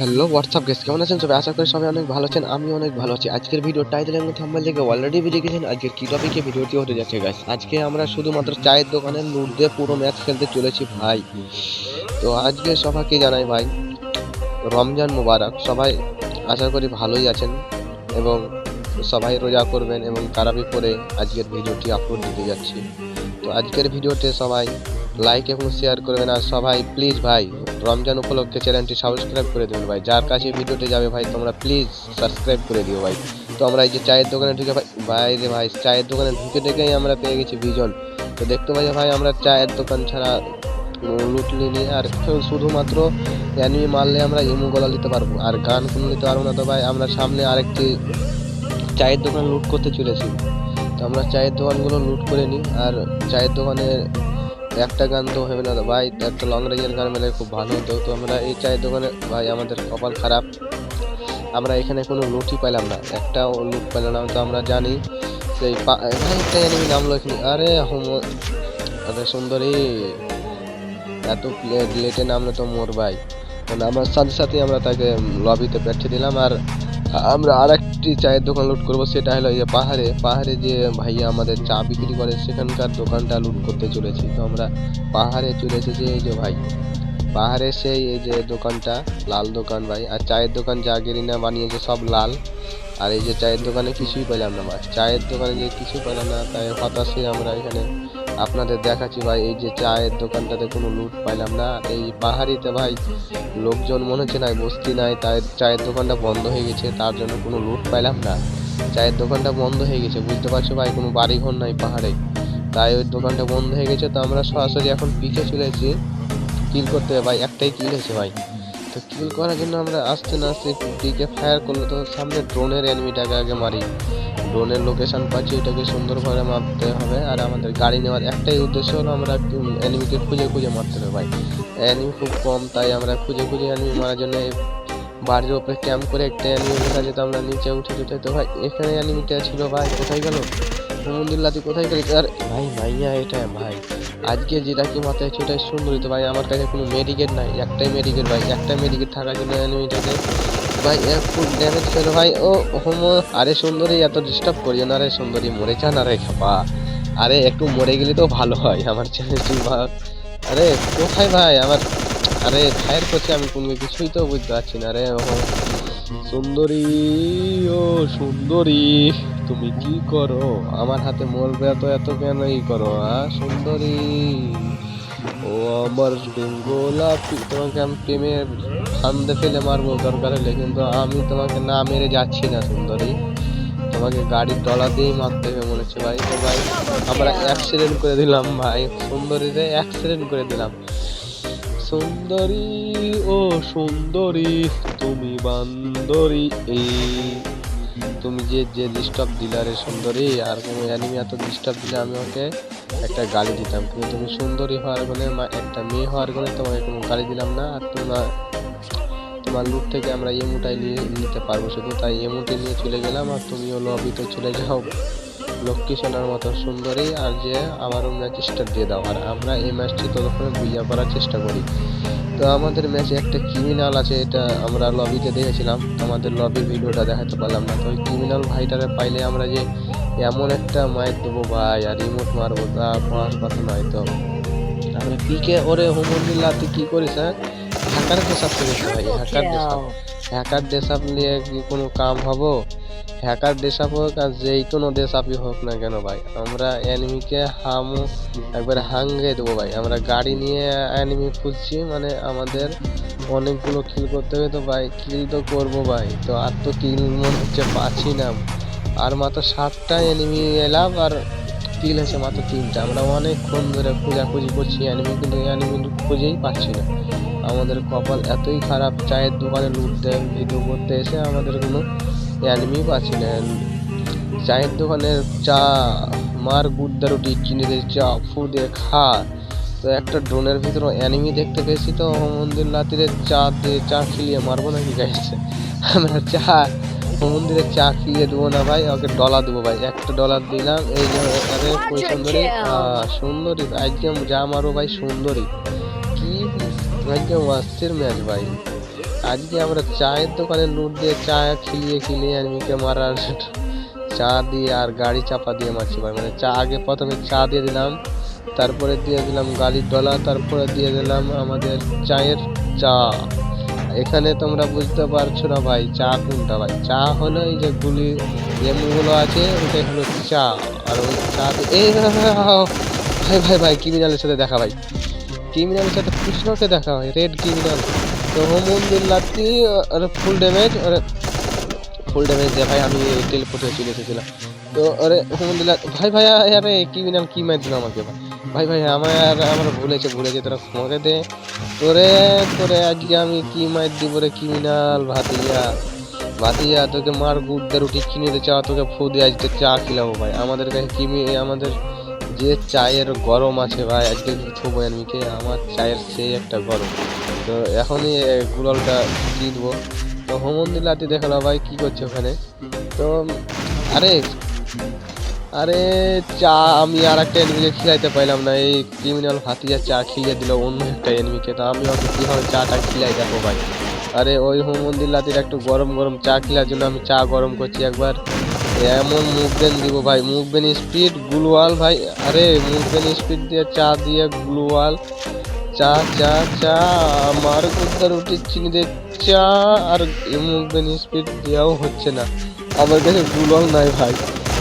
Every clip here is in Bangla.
হ্যালো হোয়াটসঅ্যাপ গেস কেমন আছেন? সবাই আশা করি সবাই অনেক ভালো আছেন আমি অনেক ভালো আছি। আজকের ভিডিও টাইটেল মধ্যে থাম্বনেল থেকে অলরেডি বুঝে গেছেন আজকের কি টপিকে ভিডিওটি হতে যাচ্ছে গাইস আজকে আমরা শুধুমাত্র চায়ের দোকানে লুট দিয়ে পুরো ম্যাচ খেলতে চলেছি ভাই। তো আজকে সবাইকে জানাই ভাই, রমজান মুবারক, সবাই আশা করি ভালোই আছেন এবং সবাই রোজা করবেন এবং তারাবি করে আজকের ভিডিওটি আপলোড দিতে যাচ্ছি। তো আজকের ভিডিওতে সবাই লাইক এবং শেয়ার করবেন আর সবাই প্লিজ ভাই, রমজান উপলক্ষে চ্যানেলটি সাবস্ক্রাইব করে দেবেন ভাই। যার কাছে ভিডিওটি যাবে ভাই, তোমরা প্লিজ সাবস্ক্রাইব করে দিও ভাই। তো আমরা এই যে চায়ের দোকানে ঢুকে ভাই রে ভাই, চায়ের দোকানে ঢুকে দেখেই আমরা পেয়ে গেছি ভিজন তো দেখতে পাই ভাই, আমরা চায়ের দোকান ছাড়া লুট নিয়ে আর শুধুমাত্র অ্যানিমি মারলে আমরা ইমু গলা নিতে পারব। আর গান কোনো নিতে পারব না তো ভাই, আমরা সামনে আরেকটি চায়ের দোকান লুট করতে চলেছি। তো আমরা চায়ের দোকানগুলো লুট করে নিই। আর চায়ের দোকানে একটা গান তো হবে না। ভাই একটা লং রেঞ্জের গান মেলে খুব ভালো হতো। তো আমরা এই চায়ের দোকানে, ভাই, আমাদের কপাল খারাপ। আমরা এখানে কোনো লুটই পেলাম না। একটাও লুট পেলাম না, তো আমরা জানি সেই একটা এনিমি নামলো এখানে। আরে, হোম, আরে সুন্দরী, এত লেটে নামলো তো মোর ভাই আমার সাথে সাথে আমরা তাকে লবিতে পাঠিয়ে দিলাম। আর আমরা আরেকটি চায়ের দোকান লুট করব, সেটা হলো যে পাহাড়ে। পাহাড়ে যে ভাইয়া আমাদের চা বিক্রি করে, সেখানকার দোকানটা লুট করতে চলেছি। তো আমরা পাহাড়ে চলে এসেছি এই যে ভাই। পাহাড়ে সেই এই যে দোকানটা, লাল দোকান ভাই। আর চায়ের দোকান যা গেরিনা বানিয়েছে, সব লাল। আর এই যে চায়ের দোকানে কিছুই পেলাম না, ভাই। চায়ের দোকানে যে কিছু পেলাম না, তাই হতাশে আমরা এখানে আপনাদের দেখাচ্ছি ভাই, এই যে চায়ের দোকানটাতে কোনো লুট পাইলাম না। এই পাহাড়িতে ভাই লোকজন মনে হচ্ছে নাই, বস্তি নাই, তাই চায়ের দোকানটা বন্ধ হয়ে গেছে, তার জন্য কোনো লুট পাইলাম না। চায়ের দোকানটা বন্ধ হয়ে গেছে, বুঝতে পারছ ভাই, কোনো বাড়িঘর নাই পাহাড়ে। তাই ওই দোকানটা বন্ধ হয়ে গেছে, তো আমরা সরাসরি এখন পিকে চলে কিল করতে, ভাই, একটাই কিল হয়েছে ভাই। তো কিল করার জন্য আমরা আসতে না আসতে পিকে ফায়ার করলে তো সামনে ড্রোনের এনিমিটাকে আগে মারি। ড্রোনের লোকেশন পাচ্ছি, এটাকে সুন্দরভাবে মারতে হবে। আর আমাদের গাড়ি নেওয়ার একটাই উদ্দেশ্য হলো আমরা এনিমিকে খুঁজে খুঁজে মারতে হবে ভাই। এনিমি খুব কম, তাই আমরা খুঁজে খুঁজে এনিমি মারার জন্য বাড়ির ওপরে ক্যাম্প করে একটা এনিমি দেখা যেত আমরা নিচে উঠে যেতে তো ভাই, এখানে এনিমিটা ছিল ভাই, কোথায় গেল? মন্দির লাতি কোথায় গেল? আর ভাই, ভাইয়া, এটা ভাই, আজকে যেটা কি মাথায় হচ্ছে ওটাই সুন্দরী তো ভাই, আমার কাছে কোনো মেডিকেট নাই, একটাই মেডিকেট ভাই একটা মেডিকেট থাকার জন্য এনিমিটাকে ভাই, এক ফুল ড্যামেজ ছিল ভাই, ও হোম আরে সুন্দরী, এত ডিস্টার্ব করিও না রে সুন্দরী, মরে যান আরে খাপা। আরে, একটু মরে গেলে তো ভালো হয় আমার চ্যানেলটি আরে, কোথায় ভাই, আমার, আরে ফায়ার করছে আমি কোনো কিছুই তো বুঝতে পারছি না রে সুন্দরী, ও সুন্দরী। তুমি কি করো? আমার হাতে মরবে তো এত কেন ই করো হ্যাঁ সুন্দরী। ও, আমার গোলাপি তোমাকে আমি প্রেমের ফান্দে ফেলে মারবো দরকার হলে, কিন্তু আমি তোমাকে না মেরে যাচ্ছি না, সুন্দরী। তোমাকে গাড়ির ডলা দিয়েই মারতে হবে মনে হচ্ছে ভাই। তো ভাই, আমরা অ্যাক্সিডেন্ট করে দিলাম ভাই। সুন্দরীরে অ্যাক্সিডেন্ট করে দিলাম। সুন্দরী, ও সুন্দরী, তুমি বান্দরী, এই তুমি যে যে ডিস্টার্ব দিলারে সুন্দরী, আর কোনো অ্যানিমি এত ডিস্টার্ব দিলে আমি ওকে একটা গালি দিতাম। কিন্তু তুমি সুন্দরী হওয়ার গুণে একটা মেয়ে হওয়ার গুণে তোমাকে কোনো গালি দিলাম না, আর তোমার তোমার লুট থেকে আমরা এমুটাই নিয়ে নিতে পারব। শুধু তাই এমুটি নিয়ে চলে গেলাম, আর তুমিও লবিতে চলে যাও। লক্ষ্মী সোনার মতো সুন্দরী, আর যে আবারও স্টার্ট দিয়ে দাও। আর আমরা এই ম্যাচটি ততক্ষণে বুঝিয়ে করার চেষ্টা করি। তো আমাদের ম্যাচে একটা ক্রিমিনাল আছে, এটা আমরা লবিতে দেখেছিলাম। আমাদের লবির ভিডিওটা দেখাতে পারলাম না। তো ওই ক্রিমিনাল ভাইটাকে পাইলে আমরা যে এমন একটা মায়ের দেবো ভাই, আর রিমোট মারবো তা পড়ার কথা নয় তো। আমরা পিকে ওরে হোমন্দিল্লা তুই কী করিস হ্যাঁ? হ্যাকার দেশাপ করিস ভাই হ্যাকার দেশাপ হ্যাকার দেশাপ নিয়ে কি কোনো কাম হব? হ্যাকার দেশাপ হোক আর যেই কোনো দেশাপই হোক না কেন ভাই আমরা এনিমিকে হাম একবার হাঙ্গে দেবো ভাই। আমরা গাড়ি নিয়ে এনিমি খুঁজছি মানে আমাদের অনেকগুলো কিল করতে হবে তো ভাই কিল তো করব ভাই। তো আর তো কিল মনে হচ্ছে পাচ্ছি না। আর মাত্র সাতটা এনিমি এলাম আর কিল হয়েছে মাত্র তিনটা। আমরা অনেকক্ষণ ধরে খোঁজাখুঁজি করছি অ্যানিমি কিন্তু অ্যানিমি খুঁজেই পাচ্ছি না। আমাদের কপাল এতই খারাপ, চায়ের দোকানে লুট দেয় ভিডিও করতে এসে আমাদের কোনো অ্যানিমি পাচ্ছি না। চায়ের দোকানের চা, মার গুদ্দা রুটি চিনি দিয়ে চা ফু দিয়ে খা। তো একটা ড্রোনের ভিতরে অ্যানিমি দেখতে পেয়েছি তো মন্দির লাতিরে চা দিয়ে চা খিলিয়ে মারবো নাকি গাইছে আমরা চা মন্দিরে চা খিলিয়ে দেবো না ভাই ওকে ডলার দেবো ভাই। একটা ডলার দিলাম এই যে আরে কই সুন্দরী সুন্দরী আজকে যা মারো ভাই সুন্দরী। কি আজকে ওয়াস্তের ম্যাচ ভাই। আজকে আমরা চায়ের দোকানে লুট দিয়ে চা খিলিয়ে খিলিয়ে এনিমিকে মারার চা দিয়ে আর গাড়ি চাপা দিয়ে মারছি ভাই। মানে চা আগে প্রথমে চা দিয়ে দিলাম তারপরে দিয়ে দিলাম গাড়ির ডলা তারপরে দিয়ে দিলাম আমাদের চায়ের চা। এখানে তোমরা বুঝতে পারছ না ভাই, চা কোনটা ভাই? চা হলো এই যে গুলি এমগুলো আছে ওটাই হলো চা। আর ওই চা এই ভাই ভাই ভাই ক্রিমিনালের সাথে দেখা ভাই। ক্রিমিনালের সাথে কৃষ্ণকে দেখা হয় রেড ক্রিমিনাল তো হোমন্দির লাত্তি আর ফুল ড্যামেজ আর ফুল ড্যামেজ দিয়ে ভাই আমি টেলিপোর্টে চলে এসেছিলাম। তো আরে হোমন্দির ভাই ভাই, আরে ক্রিমিনাল কি মার দিল আমাকে ভাই? ভাই ভাই, আমার আমার ভুলেছে ভুলেছে তোরা ক্ষমা দে। তোরে তোরে আজকে আমি কি মার দিব রে ক্রিমিনাল ভাতিয়া? ভাতিয়া, তোকে মার গুড় রুটি কিনে দিতে চা তোকে ফু দিয়ে আজকে চা খিলাবো ভাই। আমাদের কাছে কিমি, আমাদের যে চায়ের গরম আছে ভাই, আজকে কিছু আমি কে আমার চায়ের সেই একটা গরম। তো এখনই দিয়ে দেবো তো হোমন লাতি দেখাল ভাই, কি করছে ওখানে? তো, আরে আরে চা, আমি আর একটা এনিমিকে খিলাইতে পাইলাম না। এই ক্রিমিনাল হাতিয়া চা খিলিয়ে দিল অন্য একটা এনিমিকে তো আমি ওকে কীভাবে চাটা খিলাই দেখো ভাই? আরে ওই হোমন্দির লাতির একটু গরম গরম চা খিলার জন্য আমি চা গরম করছি একবার। এমন মুভমেন্ট দিব ভাই মুভমেন্ট স্পিড গ্লুয়াল ভাই। আরে মুভমেন্ট স্পিড দিয়ে চা দিয়ে গ্লুয়াল। চা চা চা, আমার কুত্তা রুটি চিনি দিয়ে চা। আর মুভমেন্ট স্পিড দেওয়াও হচ্ছে না। আমার কাছে গ্লুয়াল নাই ভাই।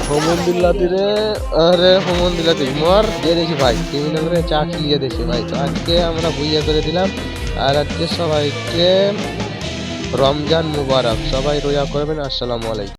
হোমন্দিল্লাতি রে আরে হোমন্দিল্লাতি মর, দিয়ে দেখি ভাই ক্রিমিনাল রে চা খেয়ে দেখি ভাই। তো আজকে আমরা বুইয়া করে দিলাম, আর আজকে সবাইকে রমজান মুবারক, সবাই রোজা করবেন, আসসালামু আলাইকুম।